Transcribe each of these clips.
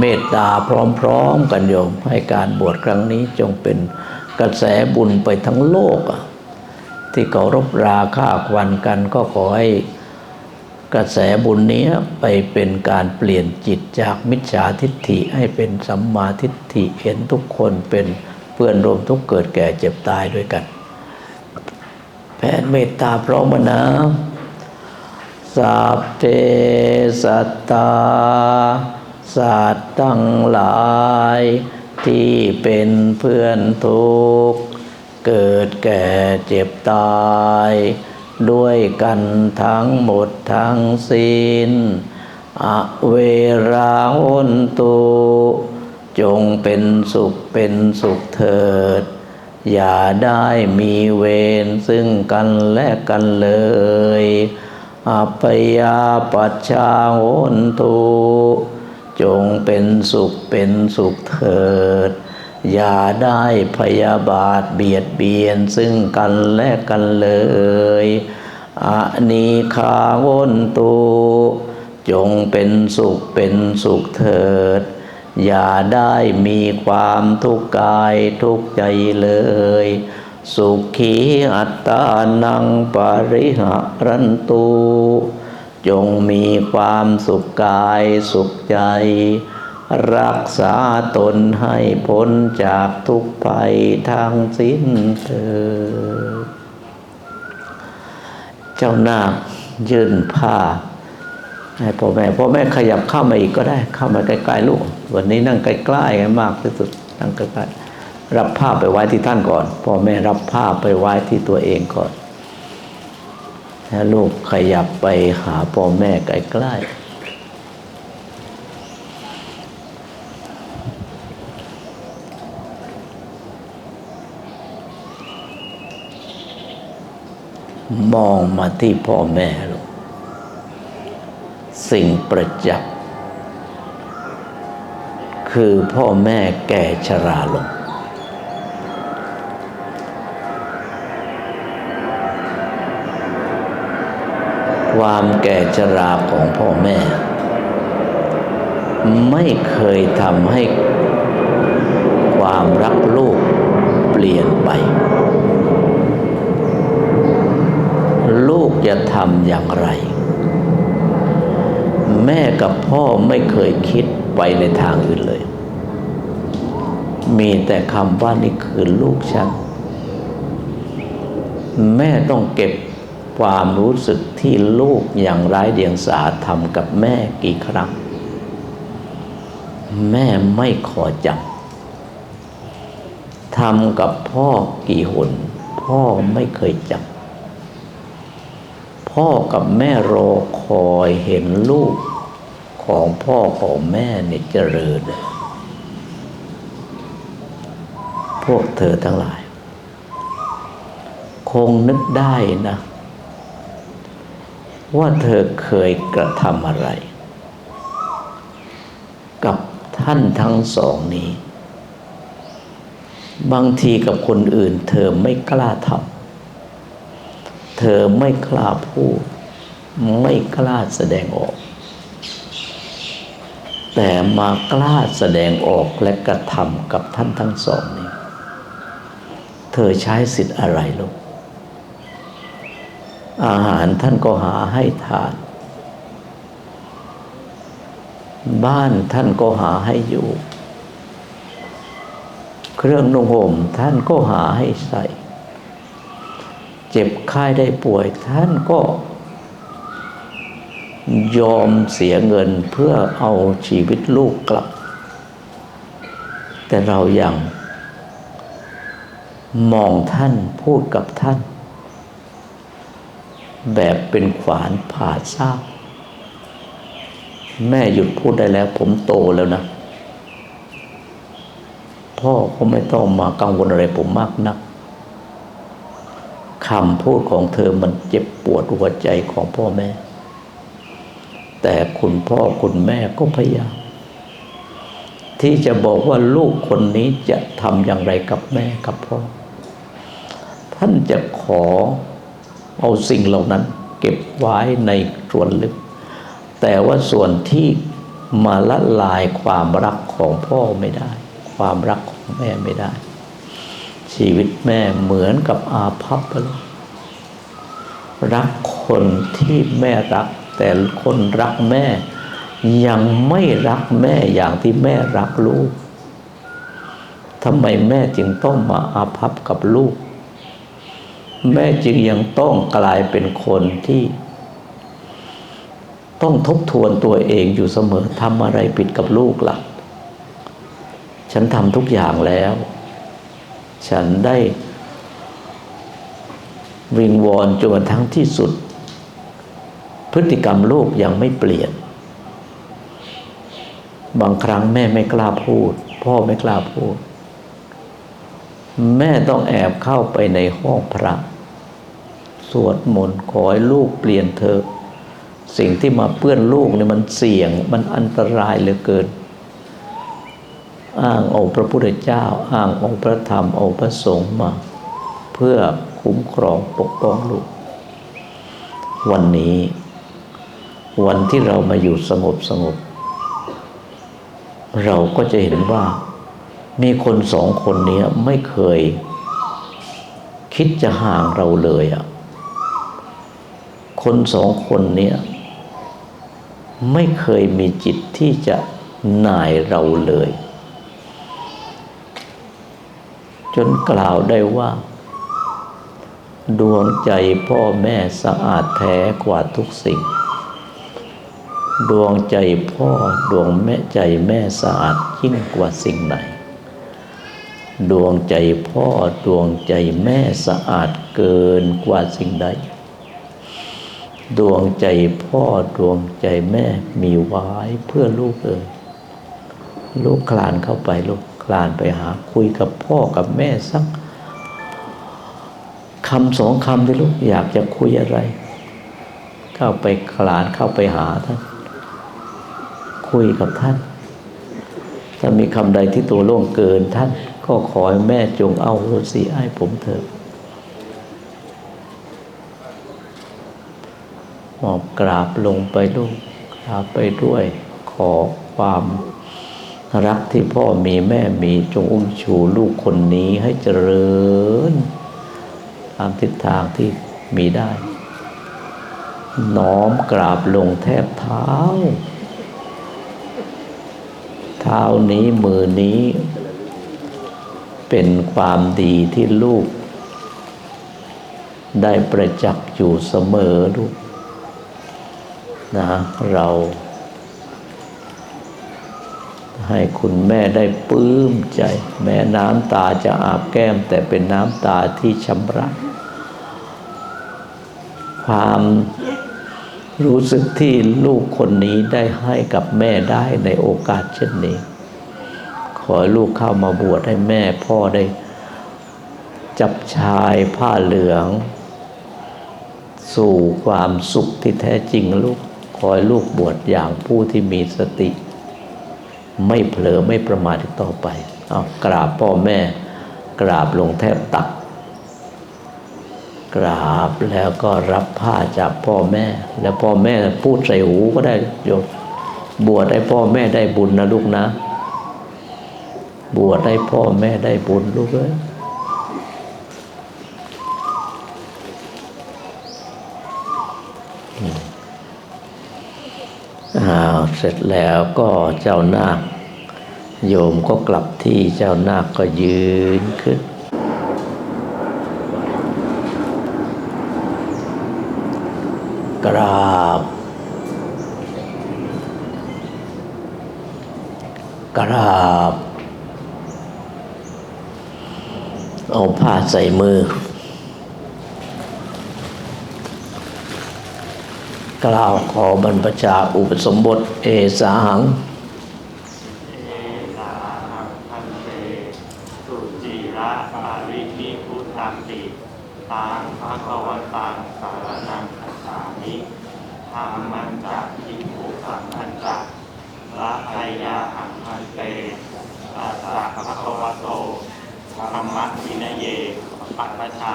เมตตาพร้อมๆกันโยม ให้การบวชครั้งนี้จงเป็นกระแสบุญไปทั้งโลก ที่เคารพราค่าควันกันก็ขอให้กระแสบุญนี้ไปเป็นการเปลี่ยนจิตจากมิจฉาทิฏฐิให้เป็นสัมมาทิฏฐิเห็นทุกคนเป็นเพื่อนรวมทุกเกิดแก่เจ็บตายด้วยกัน แผ่เมตตาพร้อมนะสัพเพสัตตา สัตว์ทั้งหลาย ที่เป็นเพื่อนทุกข์ เกิดแก่เจ็บตาย ด้วยกันทั้งหมดทั้งสิ้นอเวราหนตุจงเป็นสุขเป็นสุขเถิด อย่าได้มีเวรซึ่งกันและกันเลย อัปยาปัชชาโหนตุ จงเป็นสุขเป็นสุขเถิด อย่าได้พยาบาทเบียดเบียนซึ่งกันและกันเลยอานีคาโหนตุจงเป็นสุขเป็นสุขเถิด อย่าได้มีความทุกข์กายทุกข์ใจเลย สุขีอัตตานังปริหารันตุ จงมีความสุขกายสุขใจ รักษาตนให้พ้นจากทุกภัยทางสิ้นเถิดเจ้านาคยื่นผ้าให้พ่อแม่พ่อแม่ขยับเข้ามาอีกก็ได้เข้ามาใกล้ๆลูก วันนี้นั่งใกล้ๆกันมากที่สุดนั่งใกล้ๆรับผ้าไปไว้ที่ท่านก่อนพ่อแม่รับผ้าไปไว้ที่ตัวเองก่อน แล้วลูกขยับไปหาพ่อแม่ใกล้ๆมองมาที่พ่อแม่ลูกสิ่งประจักษ์คือพ่อแม่แก่ชราลง ความแก่ชราของพ่อแม่ ไม่เคยทำให้ความรักลูกเปลี่ยนไป ลูกจะทำอย่างไร แม่กับพ่อไม่เคยคิดไปในทางอื่นเลย มีแต่คำว่านี่คือลูกฉัน แม่ต้องเก็บ ความรู้สึกที่ลูกอย่างไร้เดียงสาทำกับแม่กี่ครั้ง แม่ไม่ขอจำทำกับพ่อกี่หน พ่อไม่เคยจำพ่อกับแม่รอคอยเห็นลูกของพ่อของแม่เนี่ยเจริญ พวกเธอทั้งหลาย คงนึกได้นะ ว่าเธอเคยกระทำอะไร กับท่านทั้งสองนี้ บางทีกับคนอื่น เธอไม่กล้าทำเธอไม่กล้าพูด ไม่กล้าแสดงออก แต่มากล้าแสดงออกและกระทำกับท่านทั้งสองนี้ เธอใช้สิทธิ์อะไรลูก อาหารท่านก็หาให้ทาน บ้านท่านก็หาให้อยู่ เครื่องนุ่งห่มท่านก็หาให้ใส่ เจ็บไข้ได้ป่วยท่านก็ ยอมเสียเงินเพื่อเอาชีวิตลูกกลับ แต่เรายัางมองท่านพูดกับท่าน แบบเป็นขวานผ่าซาก แม่หยุดพูดได้แล้ว ผมโตแล้วนะ พ่อก็ไม่ต้องมากังวลอะไรผมมากนักคำพูดของเธอมันเจ็บปวดหัวใจของพ่อแม่ แต่คุณพ่อคุณแม่ก็พยายามที่จะบอกว่าลูกคนนี้จะทำอย่างไรกับแม่กับพ่อ ท่านจะขอ เอาสิ่งเหล่านั้นเก็บไว้ในส่วนลึก แต่ว่าส่วนที่มาละลายความรักของพ่อไม่ได้ ความรักของแม่ไม่ได้ ชีวิตแม่เหมือนกับอาภัพไปเลยรักคนที่แม่รัก แต่คนรักแม่ ยังไม่รักแม่อย่างที่แม่รักลูกทำไมแม่จึงต้องมาอาภัพกับลูก แม่จึงยังต้องกลายเป็นคนที่ ต้องทบทวนตัวเองอยู่เสมอทำอะไรผิดกับลูกล่ะ ฉันทำทุกอย่างแล้ว ฉันได้ วิงวอนจนกระทั่งที่สุด พฤติกรรมลูกยังไม่เปลี่ยน บางครั้งแม่ไม่กล้าพูด พ่อไม่กล้าพูดแม่ต้องแอบเข้าไปในห้องพระ สวดมนต์ขอให้ลูกเปลี่ยนเถอสิ่งที่มาเปื้อนลูกเนี่ยมันเสี่ยงมันอันตรายเหลือเกิน อ้างองค์พระพุทธเจ้า อ้างองค์พระธรรมองค์พระสงฆ์มา เพื่อคุ้มครองปกป้องลูก วันนี้ วันที่เรามาอยู่สงบสงบ เราก็จะเห็นว่า มีคนสองคนนี้ไม่เคยคิดจะห่างเราเลยอะ คนสองคนเนี้ยไม่เคยมีจิตที่จะหน่ายเราเลย จนกล่าวได้ว่า ดวงใจพ่อแม่สะอาดแท้กว่าทุกสิ่ง ดวงใจพ่อดวงแม่ใจแม่สะอาดยิ่งกว่าสิ่งไหน ดวงใจพ่อดวงใจแม่สะอาดเกินกว่าสิ่งใด ดวงใจพ่อดวงใจแม่มีไว้เพื่อลูกเอ่ยลูกคลานเข้าไปลูกคลานไปหาคุยกับพ่อกับแม่สักคำสองคำที่ลูกอยากจะคุยอะไร เข้าไปคลานเข้าไปหาท่าน คุยกับท่าน ถ้ามีคำใดที่ตัวล่วงเกินท่าน ก็ขอให้แม่จงเอาโหสิให้ผมเถิด หมอบกราบลงไปลูกกราบไปด้วย ขอความรักที่พ่อมีแม่มีจงอุ้มชูลูกคนนี้ให้เจริญตามทิศทางที่มีได้ น้อมกราบลงแทบเท้า เท้านี้มือนี้ เป็นความดีที่ลูก ได้ประจักษ์อยู่เสมอลูก นะเราให้คุณแม่ได้ปลื้มใจ แม้น้ำตาจะอาบแก้ม แต่เป็นน้ำตาที่ชำระความรู้สึกที่ลูกคนนี้ได้ให้กับแม่ได้ในโอกาสเช่นนี้ ขอลูกเข้ามาบวชให้แม่พ่อได้ จับชายผ้าเหลือง สู่ความสุขที่แท้จริงลูก ขอให้ลูกบวชอย่างผู้ที่มีสติ ไม่เผลอไม่ประมาทต่อไปเอากราบพ่อแม่ กราบลงแทบตัก กราบแล้วก็รับผ้าจากพ่อแม่ แล้วพ่อแม่พูดใส่หูก็ได้โยมบวชให้พ่อแม่ได้บุญนะลูกนะ บวชให้พ่อแม่ได้บุญลูกเอ้ย อาเสร็จแล้วก็เจ้านาคโยมก็กลับที่เจ้านาคก็ยืนขึ้น กราบ กราบ เอาผ้าใส่มือ กล่าวขอบรรพชาอุปสมบทเอสาหังพันเตสุจิระปารินิพุทธังติตังภะคะวตังสารนังคัจฉามิธรรมันจักขิภูสังคันจักละไยาหังพันเตอาสาภะคะวะโตธรรมะวินยเยปัปปชา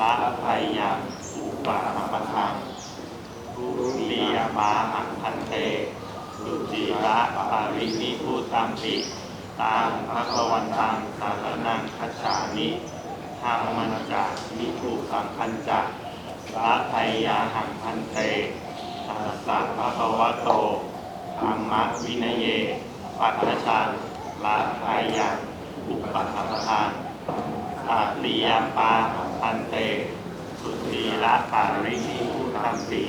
ละไยาอุปาปะทัง ทุติยมาหังพันเตสุจิระปารินิพุตัมปิตังพระกวันตังสารนังคัจฉามิธรรมันจะมิภูสังคัญจะละไทยาหังพันเตสัสสะภะคะวะโตธรรมวินเยปัตตชังละไทยาอุปสัมปทานอาติยาปาหังพันเต สุตีละปารินิพุตัมปิ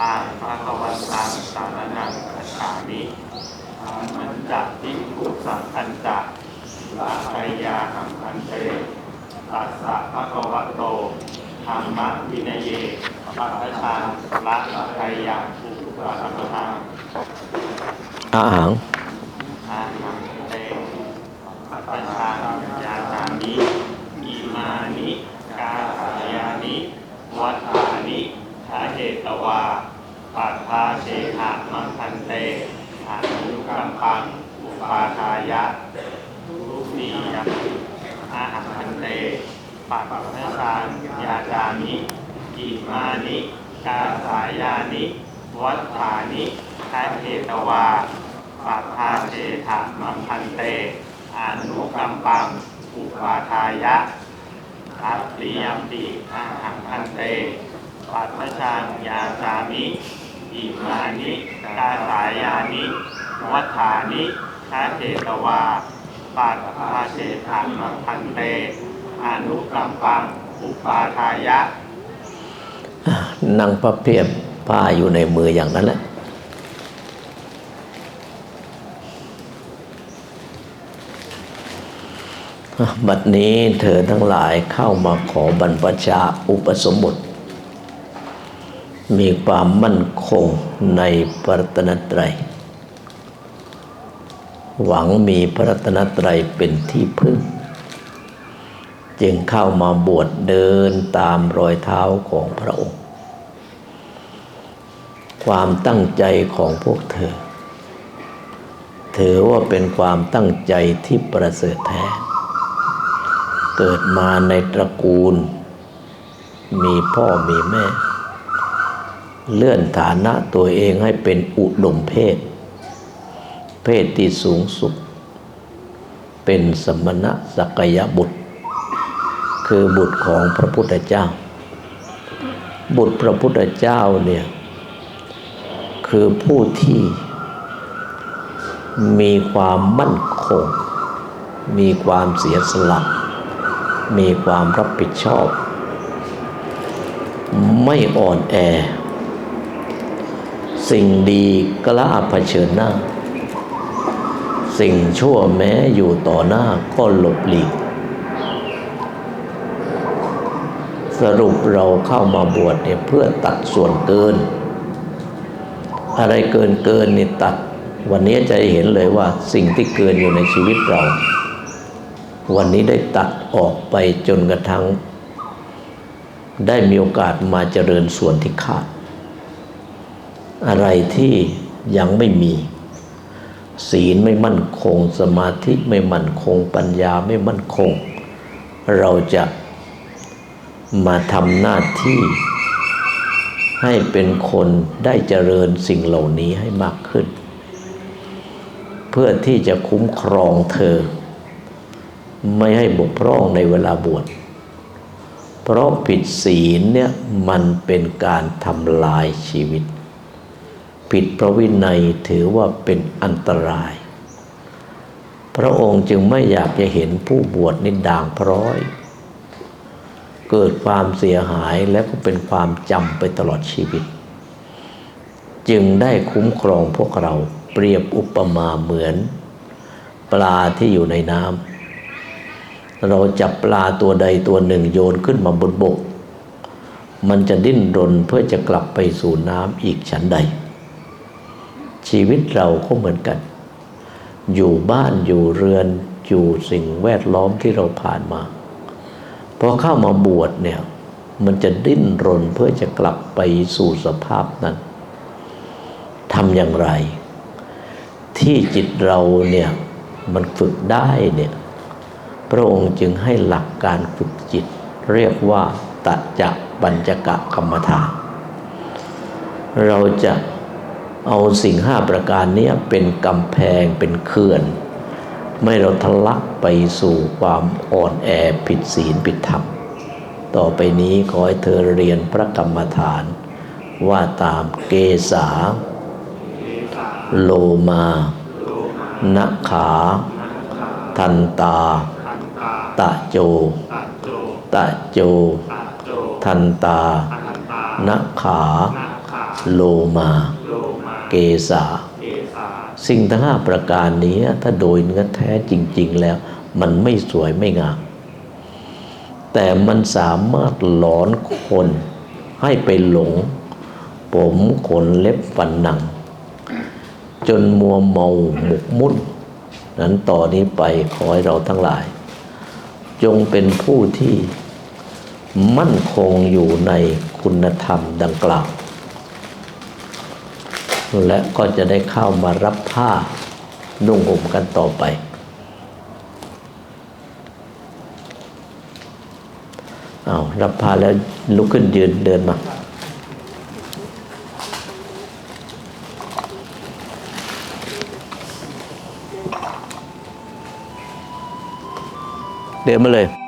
ทาภาควันตาสารนังคัจฉามิอามันจักติภูสังคันจักละไทยาหังคันเตตัสสะภะคะวะโตธรรมะวินัยเยปัจจานละไทยาอุปะสัมปทานอาหัง อาหังเตปัตตชานยาจามิอิมานิกาสายานิ วัฏฐานิทาเหตวา ปัตตาเชหะมังคันเตอานุกัมปัง อุ ปาทายะทุติยมอาหังคันเตปัตตาชานยาจามิอิมานิกาสายานิ วัฏฐานิทาเหตวาปัตตาเชหะมังคันเตอนุกัมปังอุปาทายะอัตติยมปิอาหังพันเตปัตตชานยาสามิอิมานิกาสายานิวัฏฐานิ ทาเทตวาปัตตาเชธามังพันเตอนุกัมปังอุปาทายะนั่งพระเพียบผ้าอยู่ในมืออย่างนั้นแหละบัดนี้เธอทั้งหลายเข้ามาขอบรรพชาอุปสมบท มีความมั่นคงในพระรัตนตรัย หวังมีพระรัตนตรัยเป็นที่พึ่ง จึงเข้ามาบวชเดินตามรอยเท้าของพระองค์ ความตั้งใจของพวกเธอ ถือว่าเป็นความตั้งใจที่ประเสริฐแท้ เกิดมาในตระกูล มีพ่อมีแม่ เลื่อนฐานะตัวเองให้เป็นอุดมเพศ เพศที่สูงสุด เป็นสมณะสักยบุตร คือบุตรของพระพุทธเจ้า บุตรพระพุทธเจ้าเนี่ย คือผู้ที่มีความมั่นคง มีความเสียสละ มีความรับผิดชอบ ไม่อ่อนแอ สิ่งดีกล้าเผชิญหน้า สิ่งชั่วแม้อยู่ต่อหน้าก็หลบหลีก สรุปเราเข้ามาบวชเนี่ยเพื่อตัดส่วนเกิน อะไรเกินเกินนี่ตัด วันนี้จะเห็นเลยว่าสิ่งที่เกินอยู่ในชีวิตเรา วันนี้ได้ตัดออกไปจนกระทั่งได้มีโอกาสมาเจริญส่วนที่ขาด อะไรที่ยังไม่มี ศีลไม่มั่นคง สมาธิไม่มั่นคง ปัญญาไม่มั่นคง เราจะมาทำหน้าที่ ให้เป็นคนได้เจริญสิ่งเหล่านี้ให้มากขึ้น เพื่อที่จะคุ้มครองเธอ ไม่ให้บกพร่องในเวลาบวชเพราะผิดศีลเนี่ยมันเป็นการทำลายชีวิต ผิดพระวินัยถือว่าเป็นอันตราย พระองค์จึงไม่อยากจะเห็นผู้บวชนิด่างพร้อย เกิดความเสียหายและก็เป็นความจำไปตลอดชีวิต จึงได้คุ้มครองพวกเราเปรียบอุปมาเหมือน ปลาที่อยู่ในน้ำเราจับปลาตัวใดตัวหนึ่งโยนขึ้นมาบนบกมันจะดิ้นรนเพื่อจะกลับไปสู่น้ำอีกชั้นใด ชีวิตเราก็เหมือนกัน อยู่บ้านอยู่เรือนอยู่สิ่งแวดล้อมที่เราผ่านมาพอเข้ามาบวชเนี่ยมันจะดิ้นรนเพื่อจะกลับไปสู่สภาพนั้นทำอย่างไร ที่จิตเราเนี่ยมันฝึกได้เนี่ยพระองค์จึงให้หลักการฝึกจิต เรียกว่าตัดจักปัญจกะกรรมฐานเราจะ เอาสิ่งห้าประการนี้เป็นกำแพงเป็นเขื่อน ไม่เราทะลักไปสู่ความอ่อนแอผิดศีลผิดธรรม ต่อไปนี้ขอให้เธอเรียนพระกรรมฐาน ว่าตามเกษา โลมานะขา ทันตา ตะโจ ตะโจ ทันตานะขา โลมา เกษาสิ่งทั้งห้าประการนี้ถ้าโดยเนื้อแท้จริง ๆ แล้ว มันไม่สวยไม่งาม แต่มันสามารถหลอนคนให้ไปหลง ผมขนเล็บฟันหนัง จนมัวเมาหมกมุ่น นั้นต่อนนี้ไปขอให้เราทั้งหลาย จงเป็นผู้ที่มั่นคงอยู่ในคุณธรรมดังกล่าว และก็จะได้เข้ามารับผ้านุ่งห่มกันต่อไป เอารับผ้าแล้วลุกขึ้นยืนเดินมาเดินมาเลย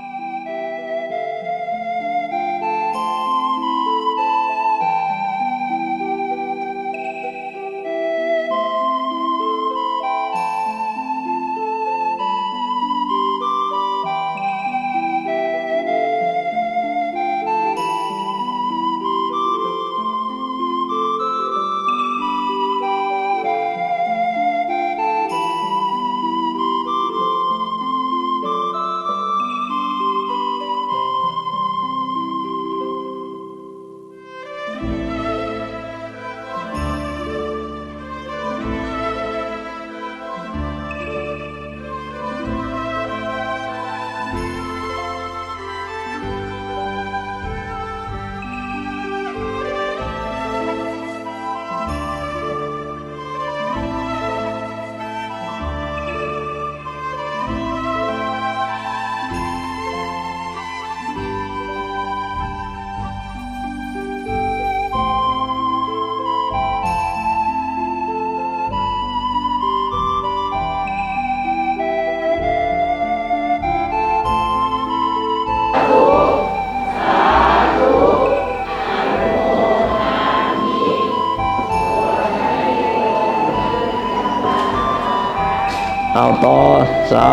สา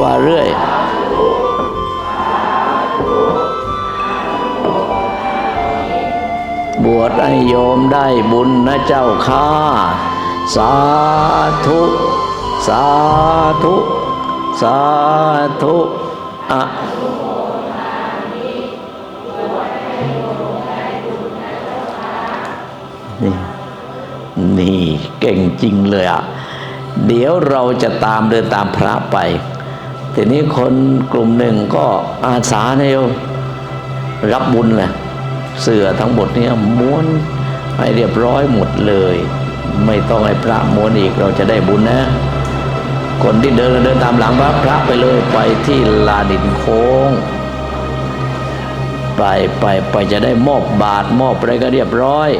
ว่าเรื่อย บวชให้โยมได้บุญนะเจ้าข้าสาธุ สาธุ สาธุอะนี่ นี่ เก่งจริงเลยอะ เดี๋ยวเราจะตามเดินตามพระไป ทีนี้คนกลุ่มหนึ่งก็อาสาเนี่ยรับบุญแหละเสือทั้งหมดเนี่ยม้วนให้เรียบร้อยหมดเลย ไม่ต้องให้พระม้วนอีกเราจะได้บุญนะ คนที่เดินเดินตามหลังพระพระไปเลยไปที่ลานดินโค้ง ไปไปไปจะได้มอบบาทมอบอะไรก็เรียบร้อย